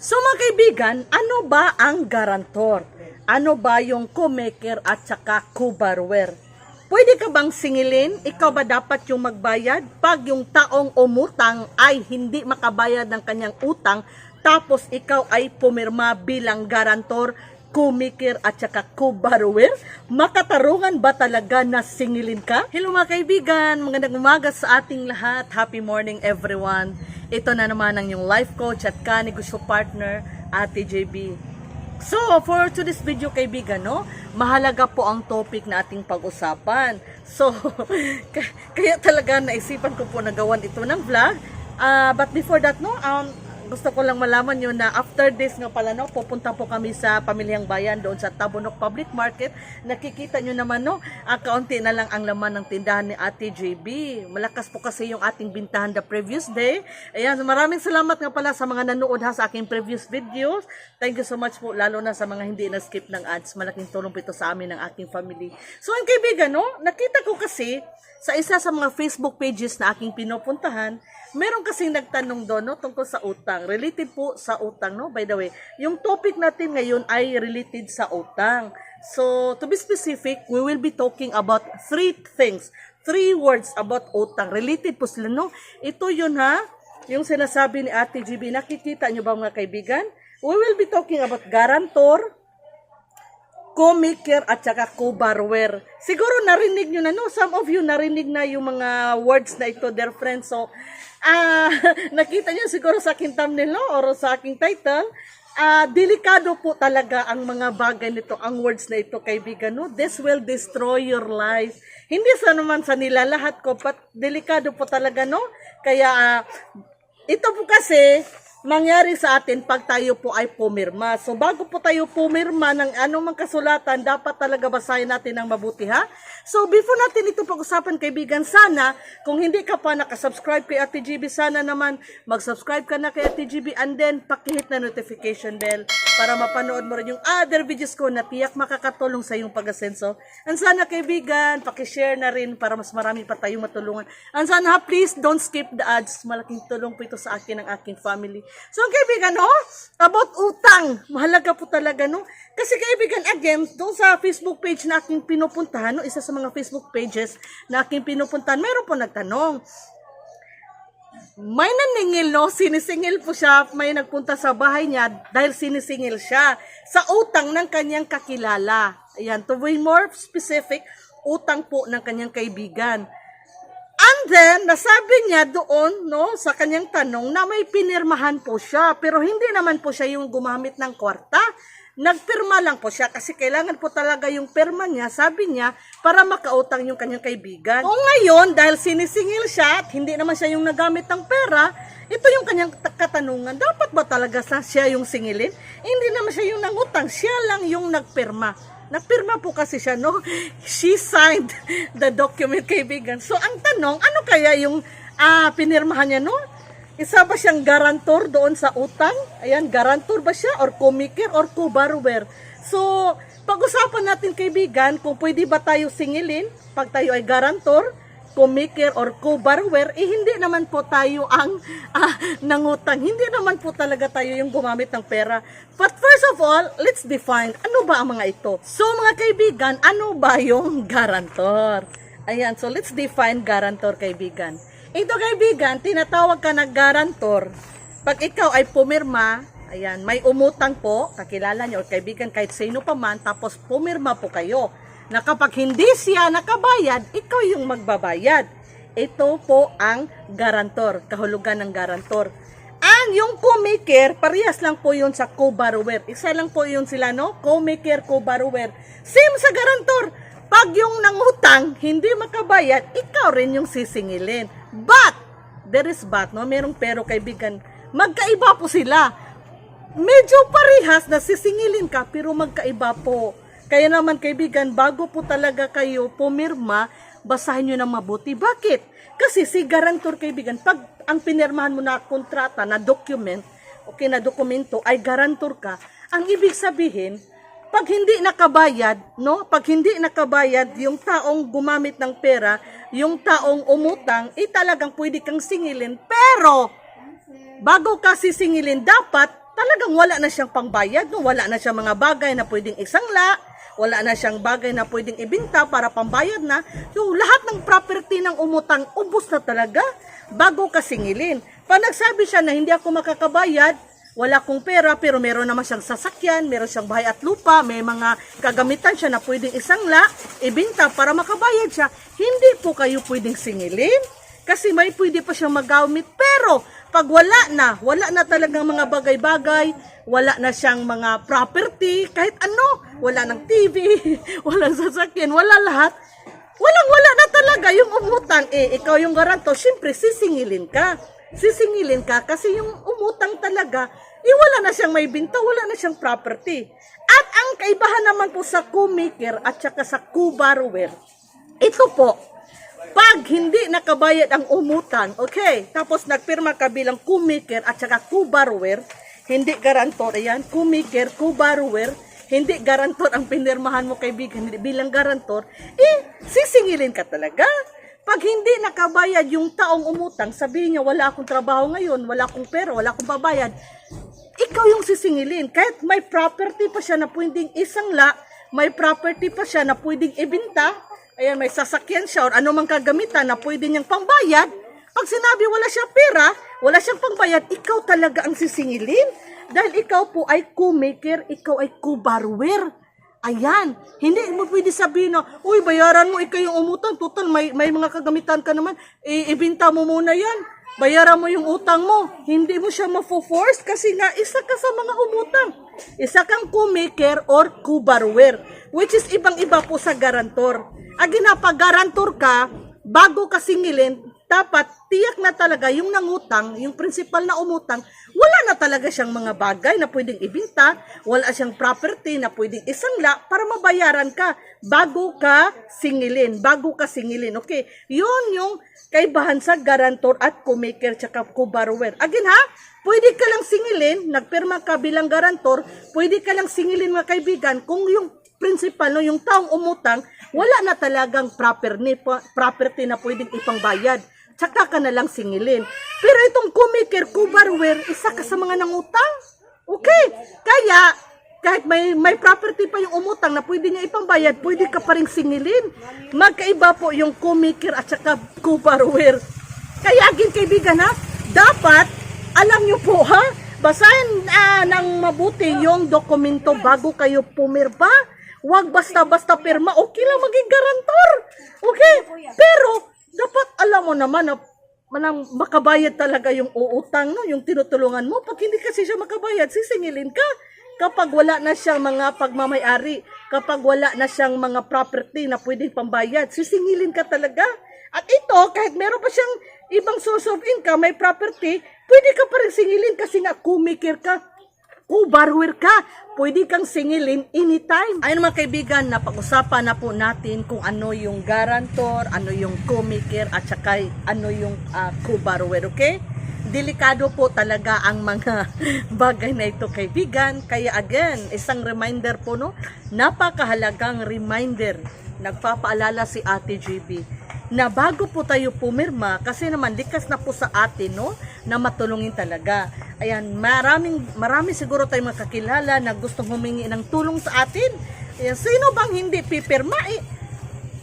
So mga kaibigan, ano ba ang garantor? Ano ba yung co-maker at saka co-borrower? Pwede ka bang singilin? Ikaw ba dapat yung magbayad? Pag yung taong umutang ay hindi makabayad ng kanyang utang, tapos ikaw ay pumirma bilang garantor, co-maker at saka co-borrower? Makatarungan ba talaga na singilin ka? Hello mga kaibigan, magandang umaga sa ating lahat. Happy morning everyone. Ito na naman ang yung life coach at kanegosyo partner, Ate JB. So, for today's video kaibigan, no, mahalaga po ang topic na ating pag-usapan. So, kaya talaga naisipan ko po na gawan ito ng vlog. Ah, but before that, no, um, gusto ko lang malaman nyo na after this nga pala, no, pupunta po kami sa Pamilyang Bayan doon sa Tabunok Public Market. Nakikita nyo naman, no, ah, kaunti na lang ang laman ng tindahan ni Ate JB. Malakas po kasi yung ating bintahan the previous day. Ayan, maraming salamat nga pala sa mga nanood ha sa aking previous videos. Thank you so much po, lalo na sa mga hindi na-skip ng ads. Malaking tulong po ito sa amin ng aking family. So, ang kaibigan, no, nakita ko kasi sa isa sa mga Facebook pages na aking pinupuntahan, meron kasing nagtanong doon no, tungkol sa utang. Related po sa utang, no? By the way, yung topic natin ngayon ay related sa utang. So, to be specific, we will be talking about three things. Three words about utang. Related po sila, no? Ito yun, ha? Yung sinasabi ni Ate GB, nakikita nyo ba mga kaibigan? We will be talking about guarantor, co-maker at saka co-borrower. Siguro narinig nyo na, no? Some of you narinig na yung mga words na ito, dear friends. So, ah nakita nyo siguro sa aking thumbnail, no? Or sa aking title. Ah, delikado po talaga ang mga bagay nito, ang words na ito, kaibigan, no? This will destroy your life. Hindi sa naman sa nila lahat ko, but delikado po talaga, no? Kaya, ah, ito po kasi, mangyari sa atin pag tayo po ay pumirma. So bago po tayo pumirma ng anumang kasulatan, dapat talaga basahin natin ng mabuti ha. So before natin ito pag-usapan kaibigan, sana kung hindi ka pa nakasubscribe kay Ate GB, sana naman mag-subscribe ka na kay Ate GB and then pakihit na notification bell para mapanood mo rin yung other videos ko na tiyak makakatulong sa iyong pag-asenso. And sana kaibigan, pakishare na rin para mas marami pa tayong matulungan. And sana ha, please don't skip the ads. Malaking tulong po ito sa akin ng aking family. So kaibigan, no? About utang. Mahalaga po talaga, no? Kasi kaibigan, again, doon sa Facebook page na aking pinupuntahan, no? Isa sa mga Facebook pages na aking pinupuntahan, meron po nagtanong, may naningil, no? Sinisingil po siya. May nagpunta sa bahay niya dahil sinisingil siya sa utang ng kanyang kakilala. Ayan, to be more specific, utang po ng kanyang kaibigan. And then, nasabi niya doon, no, sa kanyang tanong na may pinirmahan po siya. Pero hindi naman po siya yung gumamit ng kwarta. Nagpirma lang po siya kasi kailangan po talaga yung perma niya, sabi niya, para makautang yung kanyang kaibigan. O ngayon, dahil sinisingil siya at hindi naman siya yung nagamit ng pera, ito yung kanyang ta- katanungan, dapat ba talaga siya yung singilin? Hindi naman siya yung nangutang, siya lang yung nagpirma. Nagpirma po kasi siya, no? She signed the document, kaibigan. So, ang tanong, ano kaya yung ah, pinirmahan niya, no? Isa ba siyang garantor doon sa utang? Ayan, garantor ba siya? Or co-maker? Or co-borrower? So, pag-usapan natin, kaibigan, kung pwede ba tayo singilin pag tayo ay garantor, co-maker or co-borrower, eh hindi naman po tayo ang ah, nangutang. Hindi naman po talaga tayo yung gumamit ng pera. But first of all, let's define ano ba ang mga ito. So mga kaibigan, ano ba yung garantor? Ayan, so let's define garantor kaibigan. Ito kaibigan, tinatawag ka na garantor. Pag ikaw ay pumirma, ayan, may umutang po, kakilala niyo, or kaibigan kahit sino pa man, tapos pumirma po kayo na kapag hindi siya nakabayad, ikaw yung magbabayad. Ito po ang garantor, kahulugan ng garantor. Ang yung co-maker, parehas lang po yun sa co-borrower. Isa lang po yun sila, no? Co-maker, co-borrower. Same sa garantor. Pag yung nangutang, hindi makabayad, ikaw rin yung sisingilin. But, there is but, no? Merong pero kaibigan, magkaiba po sila medyo parehas na sisingilin ka pero magkaiba po. Kaya naman kaibigan, bago po talaga kayo pumirma, basahin nyo ng mabuti. Bakit? Kasi si garantor kaibigan, pag ang pinirmahan mo na kontrata, na document, okay na dokumento, ay garantor ka, ang ibig sabihin, pag hindi nakabayad, no? Pag hindi nakabayad, yung taong gumamit ng pera, yung taong umutang, eh talagang pwede kang singilin. Pero, bago ka sisingilin, dapat talagang wala na siyang pangbayad, no? wala na siyang mga bagay na pwedeng isangla, wala na siyang bagay na pwedeng ibinta para pambayad na, yung lahat ng property ng umutang, ubos na talaga. Bago ka singilin. Pag nagsabi siya na hindi ako makakabayad, wala kong pera pero meron naman siyang sasakyan, meron siyang bahay at lupa, may mga kagamitan siya na pwedeng isangla, ibinta para makabayad siya, hindi po kayo pwedeng singilin. Kasi may pwede pa siyang magamit pero pag wala na, wala na talagang mga bagay-bagay, wala na siyang mga property, kahit ano, wala ng TV, walang sasakyan, wala lahat, walang wala na talaga yung umutang. Eh, ikaw yung garanto, syempre sisingilin ka. Sisingilin ka kasi yung umutang talaga, eh wala na siyang may binta, wala na siyang property. At ang kaibahan naman po sa co-maker at saka sa co-borrower, ito po, pag hindi nakabayad ang umutang, okay, tapos nagpirma ka bilang co-maker at saka co-borrower, hindi garantor yan, co-maker, co-borrower, hindi garantor ang pinirmahan mo kaibigan, hindi bilang garantor, eh, sisingilin ka talaga. Pag hindi nakabayad yung taong umutang, sabihin niya, wala akong trabaho ngayon, wala akong pera, wala akong babayad, ikaw yung sisingilin. Kahit may property pa siya na pwedeng isangla, may property pa siya na pwedeng ibinta, ayan, may sasakyan siya or anumang kagamitan na pwede niyang pangbayad, pag sinabi wala siyang pera, wala siyang pangbayad, ikaw talaga ang sisingilin. Dahil ikaw po ay co-maker, ikaw ay co-borrower. Ayan, hindi mo pwede sabihin na, uy, bayaran mo, ikaw yung umutang, total, may, may mga kagamitan ka naman, i- ibinta mo muna yan, bayaran mo yung utang mo. Hindi mo siya mafo-force kasi nga, isa ka sa mga umutang. Isa kang co-maker or co-borrower, which is ibang-iba po sa garantor. Ang ginapag-garantor ka, bago ka singilin, dapat tiyak na talaga yung nangutang, yung principal na umutang, wala na talaga siyang mga bagay na pwedeng ibinta, wala siyang property na pwedeng isangla para mabayaran ka bago ka singilin, bago ka singilin. Okay, yun yung kaibahan sa garantor at co-maker tsaka co-borrower. Again ha, pwede ka lang singilin, nagpirma ka bilang garantor, pwede ka lang singilin mga kaibigan kung yung principal, no, yung taong umutang, wala na talagang property, property na pwedeng ipangbayad. Tsaka ka na lang singilin. Pero itong kumiker, kubarware, isa ka sa mga nangutang. Okay. Kaya, kahit may may property pa yung umutang na pwede niya ipangbayad, pwede ka pa rin singilin. Magkaiba po yung kumiker at saka kubarware. Kaya, aging kaibigan ha, dapat, alam nyo po ha, basahin ah, ng mabuti yung dokumento bago kayo pumirma. Huwag basta-basta pirma, okay lang maging garantor. Okay? Pero, dapat alam mo naman na manang makabayad talaga yung uutang, no? yung tinutulungan mo. Pag hindi kasi siya makabayad, sisingilin ka. Kapag wala na siyang mga pagmamayari, kapag wala na siyang mga property na pwedeng pambayad, sisingilin ka talaga. At ito, kahit meron pa siyang ibang source of income, may property, pwede ka pa rin singilin kasi nga kumikir ka. O borrower ka, pwede kang singilin anytime. Ayun mga kaibigan, napag-usapan na po natin kung ano yung guarantor, ano yung co-maker, at saka ano yung uh, okay? Delikado po talaga ang mga bagay na ito kaibigan. Kaya again, isang reminder po, no? Napakahalagang reminder. Nagpapaalala si Ate GB na bago po tayo pumirma, kasi naman likas na po sa atin, no? Na matulungin talaga. Ayan, maraming, marami siguro tayong makakilala na gustong humingi ng tulong sa atin. Ayan, sino bang hindi pipirma? Eh,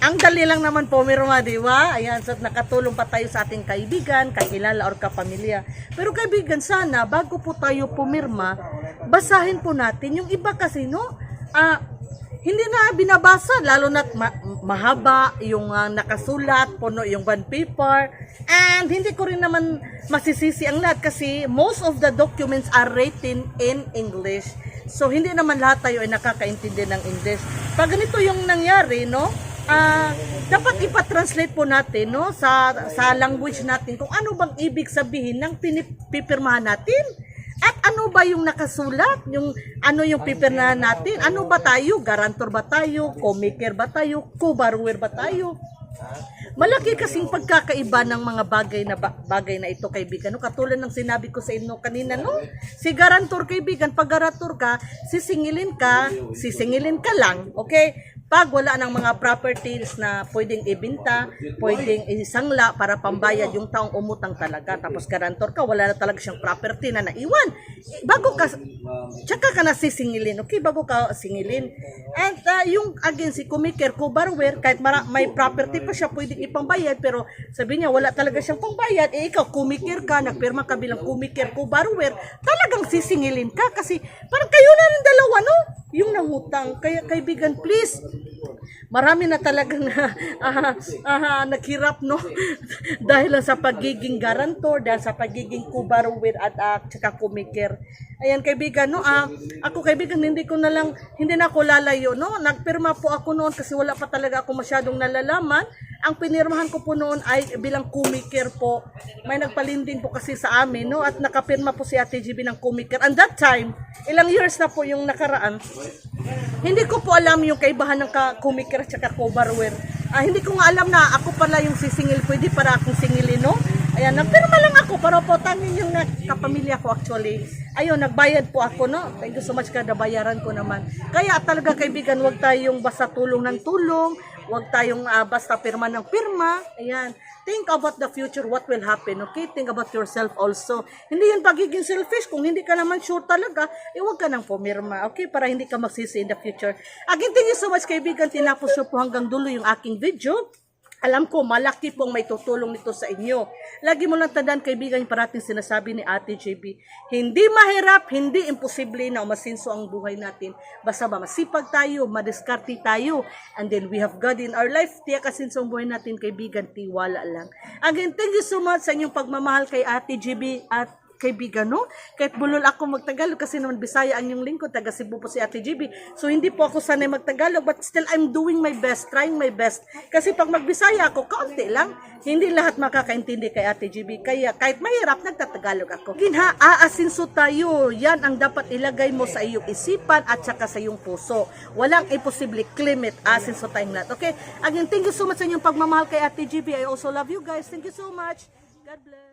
ang dali lang naman pumirma, di ba? Ayan, so nakatulong pa tayo sa ating kaibigan, kakilala or kapamilya. Pero kaibigan, sana bago po tayo pumirma, basahin po natin yung iba kasi, no? Ah, hindi na binabasa, lalo na ma- mahaba yung ah, nakasulat, puno yung bond paper, and hindi ko rin naman masisisi ang lahat kasi most of the documents are written in English. So, hindi naman lahat tayo ay nakakaintindi ng English. Pag ganito yung nangyari, no, ah dapat ipa-translate po natin, no, sa, sa language natin kung ano bang ibig sabihin ng pinipirmahan natin. At ano ba yung nakasulat? Yung ano yung pipirnahan natin? Ano ba tayo? Garantor ba tayo? Co-maker ba tayo? Co-borrower ba tayo? Malaki kasing pagkakaiba ng mga bagay na ba- bagay na ito kaibigan. No? Katulad ng sinabi ko sa inyo kanina, no? Si garantor kaibigan, pag garantor ka, sisingilin ka, sisingilin ka lang, okay? Pag wala ng mga properties na pwedeng ibenta, pwedeng isangla para pambayad yung taong umutang talaga. Tapos garantor ka, wala na talaga siyang property na naiwan. Eh, Bago ka, tsaka ka na sisingilin, okay? Bago ka singilin. And uh, yung agency, kumikir borrower, kahit mara, may property pa siya pwedeng ipambayad, pero sabi niya, wala talaga siyang pangbayad, eh ikaw, kumikir ka, nagpirma ka bilang kumikir borrower, talagang sisingilin ka kasi parang kayo na ng dalawa, no? Yung nangutang. Kaya kaibigan, please, marami na talagang na ah, ah, naghirap no? Dahil sa pagiging garantor dahil sa pagiging kubarwir at uh, tsaka kumikir. Ayan kaibigan no? Ah, ako kaibigan hindi ko na lang hindi na ako lalayo no? Nagpirma po ako noon kasi wala pa talaga ako masyadong nalalaman ang pinirmahan ko po noon ay bilang kumikir po may nagpalinding po kasi sa amin no at nakapirma po si Ate GB ng kumikir and that time ilang years na po yung nakaraan hindi ko po alam yung kaibahan ng kumikir at saka coverware. Ah, hindi ko nga alam na ako pala yung sisingil. Pwede para akong singilin, no? Ayan, nagpirma lang ako para po tangin yung kapamilya ko actually. Ayun, nagbayad po ako, no? Thank you so much kada bayaran ko naman. Kaya talaga kaibigan, wag tayong basta tulong ng tulong, wag tayong ah, basta pirma ng pirma. Ayan. Think about the future, what will happen, okay? Think about yourself also. Hindi yun pagiging selfish. Kung hindi ka naman sure talaga, eh wag ka nang pumirma, okay? Para hindi ka magsisi in the future. Again, thank you so much kaibigan. Tinapos nyo po hanggang dulo yung aking video. Alam ko, malaki pong may tutulong nito sa inyo. Lagi mo lang tandaan, kaibigan, yung parating sinasabi ni Ate JB, hindi mahirap, hindi imposible na umasinso ang buhay natin. Basta ba, masipag tayo, madiskarte tayo, and then we have God in our life. Tiyak asinso ang buhay natin, kaibigan, tiwala lang. Again, thank you so much sa inyong pagmamahal kay Ate JB at kaibigan, no? Kahit bulol ako magtagalog kasi naman Bisaya ang yung lingkod, taga Cebu po si Ate GB. So hindi po ako sanay magtagalog but still I'm doing my best, trying my best. Kasi pag magbisaya ako, kaunti lang. Hindi lahat makakaintindi kay Ate GB. Kaya kahit mahirap, nagtatagalog ako. Ginha, aasinso tayo. Yan ang dapat ilagay mo sa iyong isipan at saka sa iyong puso. Walang imposible claim it. Asinso tayong lahat. Okay? Again, thank you so much sa inyong pagmamahal kay Ate GB. I also love you guys. Thank you so much. God bless.